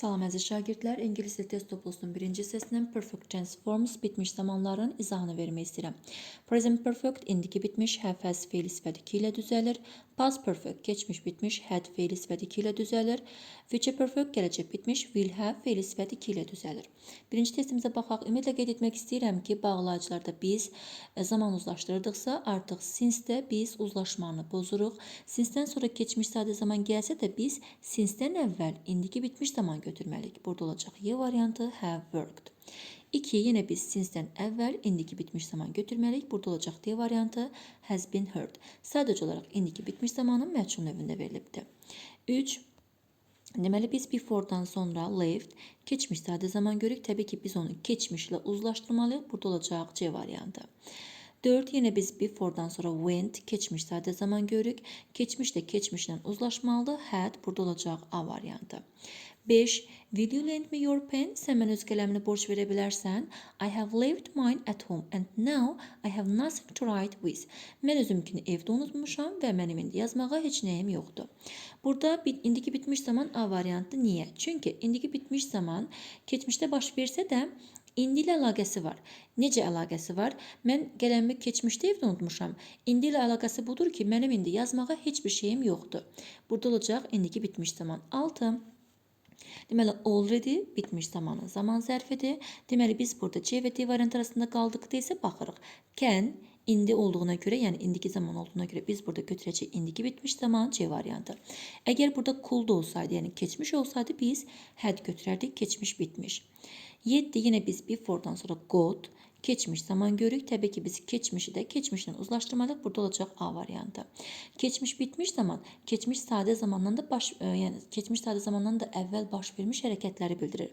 Salam əziz şagirdlər, ingilis dil test toplusunun birinci hissəsindən perfect tense forms bitmiş zamanların izahını vermək istəyirəm. Present perfect indiki bitmiş have has fe'li sifəti 2 ilə düzəlir. Past perfect keçmiş bitmiş had fe'li sifəti 2 ilə düzəlir. Future perfect gələcək bitmiş will have fe'li sifəti 2 ilə düzəlir. Birinci testimizə baxaq. Ümumiyyətlə qeyd etmək istəyirəm ki, bağlayıcılarda biz e, zaman uzlaşdırdıqsa artıq since-də biz uzlaşmanı bozuruq. Since-dən sonra keçmiş sadə zaman gəlsə də biz since-dən əvvəl indiki bitmiş zaman götürməliyik. Burada olacaq Y variantı have worked. 2 yine biz since-dən əvvəl indiki bitmiş zaman götürməliyik. Burada olacaq D variantı has been heard. Sadəcə olaraq indiki bitmiş zamanın məchul növündə verilibdir. 3 Deməli biz before-dan sonra left keçmiş sadə zaman görürük. Təbii ki, biz onu keçmişlə uzlaşdırmalıyıq. Burada olacaq C variantı. 4 yine biz before'dan sonra went keçmiş sadə zaman görürük. Keçmiş də keçmişlə uzlaşmalıdır. Had burada olacaq A variantı. 5. Will you lend me your pen? Sən mənə öz qələmini borc verə bilərsən? I have left mine at home and now I have nothing to write with. Mən özümkini evdə unutmuşam və mənim indi yazmağa heç nəyim yoxdur. Burada bit, indiki bitmiş zaman A variantı niyə? Çünki indiki bitmiş zaman keçmişdə baş versə də İndi ilə əlaqəsi var. Necə əlaqəsi var? Mən qələmimi keçmişdə evdə unutmuşam. İndi ilə əlaqəsi budur ki, mənim indi yazmağa heç bir şeyim yoxdur. Burada olacaq indiki bitmiş zaman. 6. Deməli, already bitmiş zamanın zaman zərfidir. Deməli, biz burada C və D variantı arasında qaldıqda isə baxırıq. Can indi olduğuna görə, yəni indiki zaman olduğuna görə biz burada götürəcək indiki bitmiş zaman C variantı. Əgər burada could olsaydı, yəni keçmiş olsaydı biz had götürərdik, keçmiş bitmiş. 7 yine biz before'dan sonra got geçmiş zaman görürük. Tabii ki biz geçmişi de geçmişten uzlaştırmalıyıq. Burada olacaq A variantı. Keçmiş bitmiş zaman, keçmiş sadə zamandan da baş, e, yəni keçmiş sadə zamandan da əvvəl baş vermiş hərəkətləri bildirir.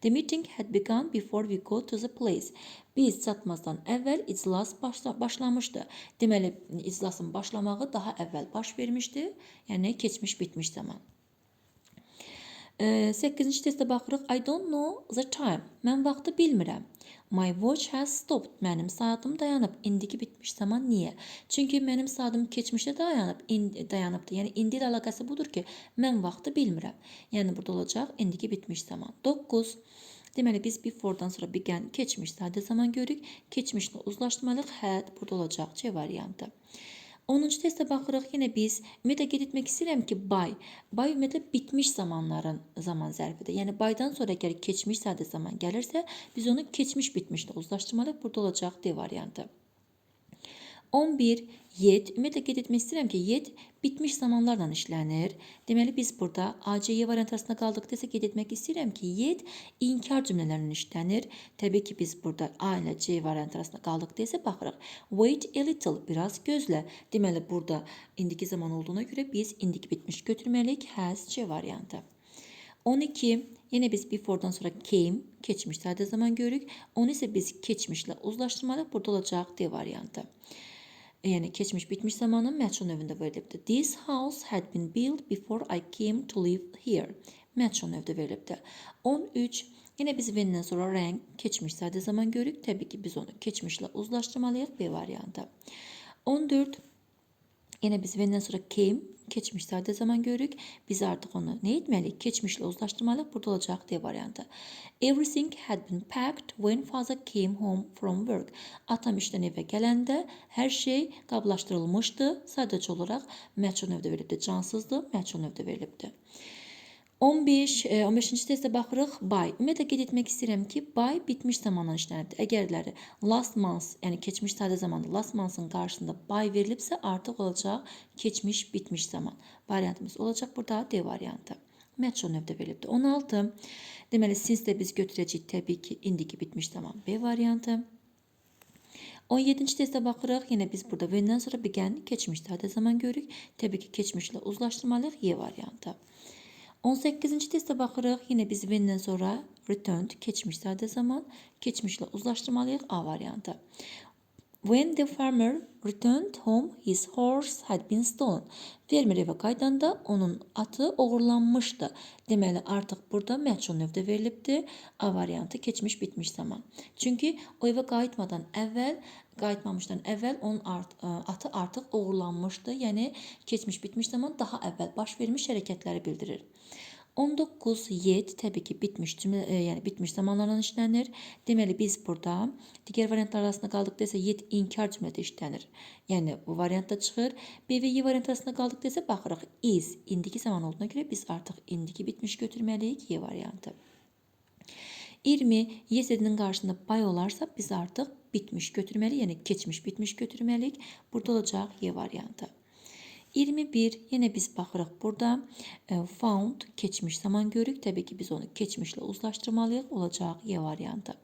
The meeting had begun before we go to the place. Biz çatmazdan əvvəl iclas başla, başlamışdı. Deməli, iclasın başlamağı daha əvvəl baş vermişdi. Yəni keçmiş bitmiş zaman. 8-ci testə baxırıq. I don't know the time. Mən vaxtı bilmirəm. My watch has stopped. Mənim saatım dayanıb. İndiki bitmiş zaman niyə? Çünki mənim saatım keçmişdə dayanıb, indi dayanıbdı. Yəni indi ilə əlaqəsi budur ki, mən vaxtı bilmirəm. Yəni burada olacaq indiki bitmiş zaman. 9. Deməli biz before'dan sonra began keçmiş sadə zaman görürük. Keçmişlə uzlaşdırmalıyıq. Had burada olacaq C variantı. 10-cu testə baxırıq. Yenə biz ümumiyyətlə qeyd etmək istəyirəm ki, by. By ümumiyyətlə bitmiş zamanların zaman zərfidir. Yəni bydan sonra əgər keçmiş sadə zaman gəlirsə, biz onu keçmiş bitmişlə uzlaşdırmalıyıq. Burada olacaq D variantı. 11 yet. Ümumiyyətlə qeyd etmək istəyirəm ki, yet bitmiş zamanlarla işlənir. Deməli biz burada ACY variant arasında qaldıqda isə qeyd etmək istəyirəm ki, yet inkar cümlələrlə işlənir. Təbii ki, biz burada A ilə C variant arasında qaldıqda isə baxırıq. Wait a little, biraz gözlə. Deməli burada indiki zaman olduğuna görə biz indiki bitmiş götürməliyik. Has C variantı. 12 Yine biz before'dan sonra came keçmiş sadə zaman görürük. Onu ise biz keçmişlə uzlaşdırmalıyıq. Burada olacaq D variantı. Yəni keçmiş bitmiş zamanın məchul növündə verilibdir. This house had been built before I came to live here. Məchul növdə verilibdir. 13 Yine biz when'dən sonra rang keçmiş sadə zaman görürük. Təbii ki biz onu keçmişlə uzlaşdırmalıyıq B variantı. 14 Yine biz when'dən sonra came keçmiş sadə zaman görürük. Biz artıq onu nə etməliyik? Keçmişlə uzlaşdırmalıyıq. Burada olacaq D variantı. Everything had been packed when father came home from work. Atam işdən evə gələndə hər şey qablaşdırılmışdı. Sadəcə olaraq məchul növdə verilibdi. Cansızdı, məchul növdə verilibdi. 15, 15-ci e, testə baxırıq. By. Ümumiyyətlə qeyd etmək istəyirəm ki, by bitmiş zamandan işlənibdir. Əgərləri last month, yəni keçmiş sadə zamanda last month-ın qarşısında by verilibsə, artıq olacaq keçmiş bitmiş zaman. Variantımız olacaq burada D variantı. Match növdə verilibdir. 16. Deməli, since də biz götürəcəyik təbii ki, indiki bitmiş zaman B variantı. 17-ci testə baxırıq. Yenə biz burada when-dən sonra began keçmiş sadə zaman görürük. Təbii ki, keçmişlə uzlaşdırmalıyıq Y variantı. 18-ci testə baxırıq. Yenə biz when-dən sonra returned keçmiş sadə zaman, keçmişlə uzlaşdırmalıyıq A variantı. When the farmer returned home, his horse had been stolen. Fermer evə qayıdanda onun atı oğurlanmışdı. Deməli, artıq burada məchul növdə verilibdir. A variantı keçmiş bitmiş zaman. Çünki o evə qayıtmadan əvvəl qayıtmamışdan əvvəl onun art, ə, atı artıq oğurlanmışdı. Yəni keçmiş bitmiş zaman daha əvvəl baş vermiş hərəkətləri bildirir. 19 yet təbii ki bitmiş e, yəni bitmiş zamanlarla işlənir. Deməli biz burada digər variantlar arasında qaldıqda isə yet inkar cümlədə işlənir. Yəni bu variantda çıxır. B və Y variantı arasında qaldıqda isə baxırıq is indiki zaman olduğuna görə biz artıq indiki bitmiş götürməliyik Y variantı. 20 yester'nin qarşısında bay olarsa biz artıq bitmiş götürməli, yəni keçmiş bitmiş götürməliyik. Burada olacaq Y variantı. 21 yenə biz baxırıq burada e, found keçmiş zaman görürük. Təbii ki biz onu keçmişlə uzlaşdırmalıyıq. Olacaq Y variantı.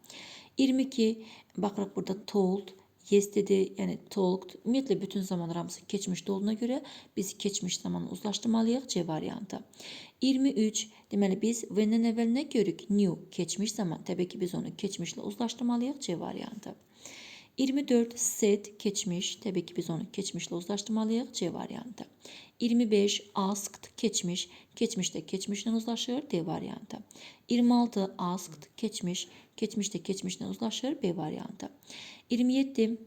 22 baxırıq burada told yesterday, yəni talked. Ümumiyyətlə bütün zamanlar hamısı keçmişdə olduğuna görə biz keçmiş zamanı uzlaşdırmalıyıq C variantı. 23 deməli biz when-dən əvvəl nə görürük? New keçmiş zaman. Təbii ki biz onu keçmişlə uzlaşdırmalıyıq C variantı. 24 said keçmiş. Təbii ki biz onu keçmişlə uzlaşdırmalıyıq C variantı. 25 asked keçmiş. Keçmişdə keçmişlə uzlaşır D variantı. 26 asked keçmiş. Keçmişdə keçmişlə uzlaşır B variantı. 27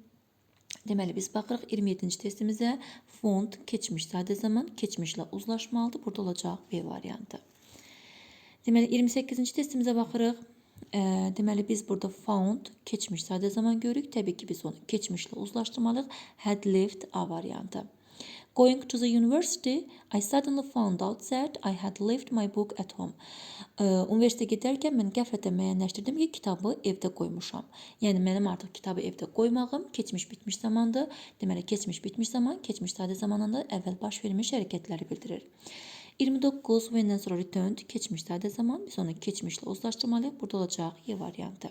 Deməli biz baxırıq 27-ci testimizə fond keçmiş sadə zaman keçmişlə uzlaşmalıdır. Burada olacaq B variantı. Deməli 28-ci testimizə baxırıq. E, deməli biz burada found keçmiş sadə zaman görürük. Təbii ki biz onu keçmişlə uzlaşdırmalıyıq. Had left A variantı. Going to the university, I suddenly found out that I had left my book at home. Ə, Universitetə gedərkən mən qəflətən müəyyənləşdirdim ki, kitabı evdə qoymuşam. Yəni mənim artıq kitabı evdə qoymağım keçmiş bitmiş zamandır. Deməli keçmiş bitmiş zaman, keçmiş sadə zamanında əvvəl baş vermiş hərəkətləri bildirir. 29 when-dən sonra returned keçmiş sadə zaman biz onu keçmişlə uzlaşdırmalıyıq. Burada olacaq Y variantı.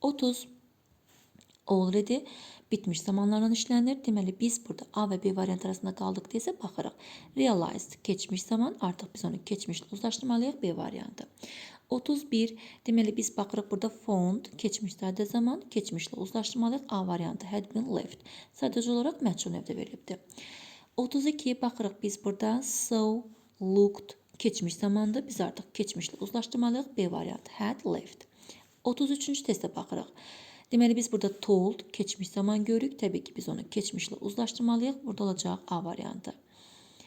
30 already bitmiş zamanlarla işlənir. Deməli biz burada A və B variant arasında qaldıq desə baxırıq. Realized keçmiş zaman artıq biz onu keçmişlə uzlaşdırmalıyıq B variantı. 31 deməli biz baxırıq burada found keçmiş sadə zaman keçmişlə uzlaşdırmalıyıq A variantı had been left. Sadəcə olaraq məchul növdə verilibdir. 32 baxırıq biz burada saw looked keçmiş zamandır. Biz artıq keçmişlə uzlaşdırmalıyıq B variantı had left. 33-cü testə baxırıq. Deməli biz burada told keçmiş zaman görürük. Təbii ki biz onu keçmişlə uzlaşdırmalıyıq. Burada olacaq A variantı.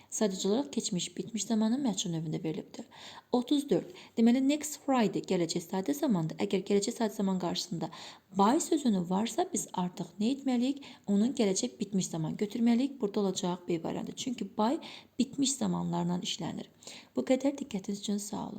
Sadəcə olaraq keçmiş bitmiş zamanı məchul növündə verilibdir. 34. Deməli next Friday gələcək sadə zamandır. Əgər gələcək sadə zaman qarşısında by sözünü varsa biz artıq nə etməliyik? Onun gələcək bitmiş zaman götürməliyik. Burada olacaq B variantı. Çünki by bitmiş zamanlarla işlənir. Bu qədər diqqətiniz üçün sağ olun.